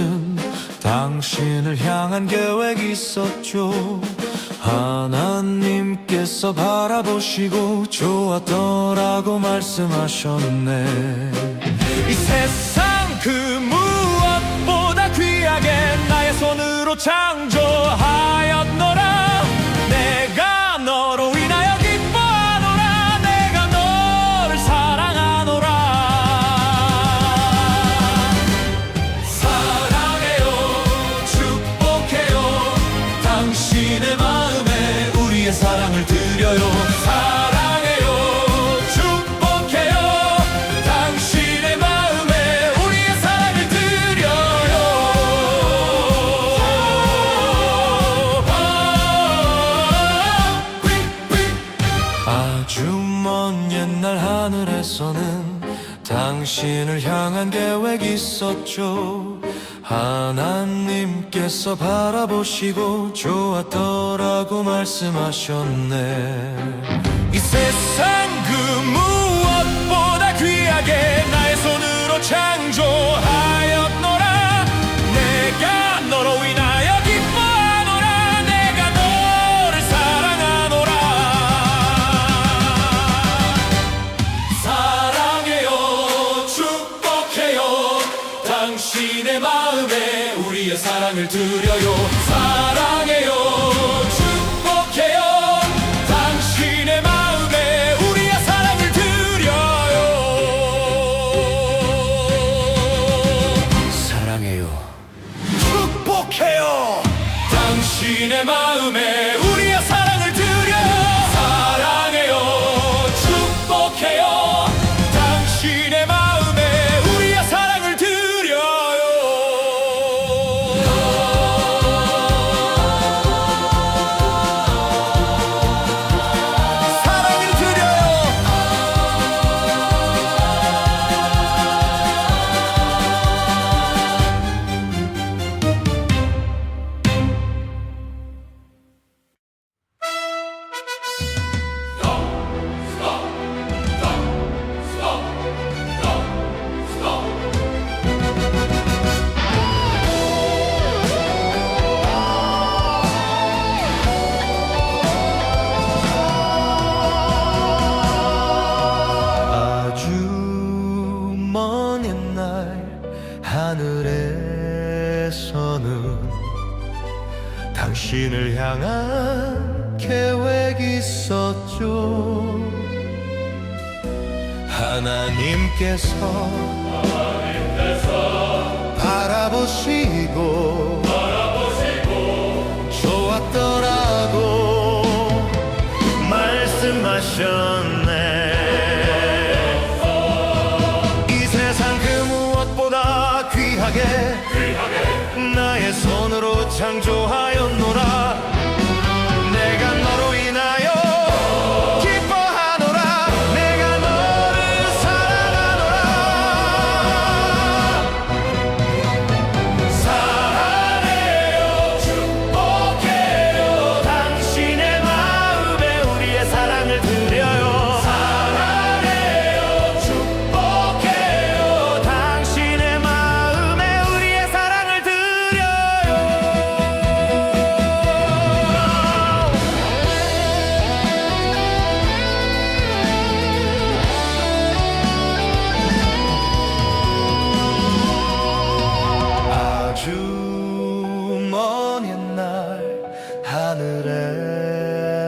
하늘에서는 당신을 향한 계획이 있었죠. 하나님께서 바라보시고 좋았더라고 말씀하셨네. 이 세상 그 무엇보다 귀하게 나의 손으로 창조하 당신을 향한 계획이 있었죠. 하나님께서 바라보시고 좋았더라고 말씀하셨네. 이 세상 그 사랑을 드려요. 사랑해요. 축복해요. 당신의 마음에 우리의 사랑을 드려요. 사랑해요. 축복해요. 당신의 마음에 하늘에서는 당신을 향한 계획이 있었죠. 하나님께서, 바라보시고, 좋았더라고 말씀하셨네 나의 손으로 창조하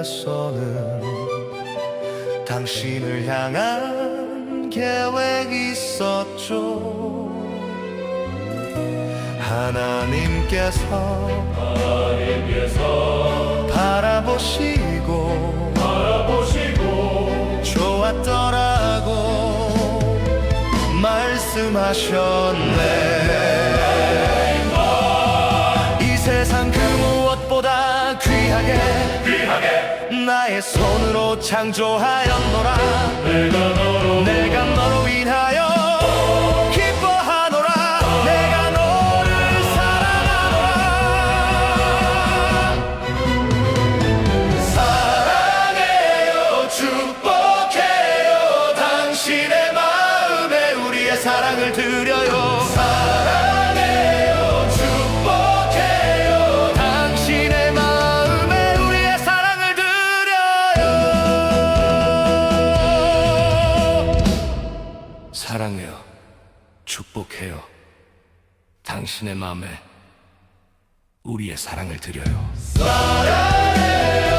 하늘에서는 당신을 향한 계획이 있었죠. 하나님께서, 바라보시고, 좋았더라고 말씀하셨네 무엇보다 귀하게, 나의 손으로 창조하였노라. 내가 너로 인하여 기뻐하노라. 내가 너를 사랑하노라. 사랑해요 축복해요. 당신의 마음에 우리의 사랑을 드려요 사랑해요. 축복해요. 당신의 마음에 우리의 사랑을 드려요. 사랑해.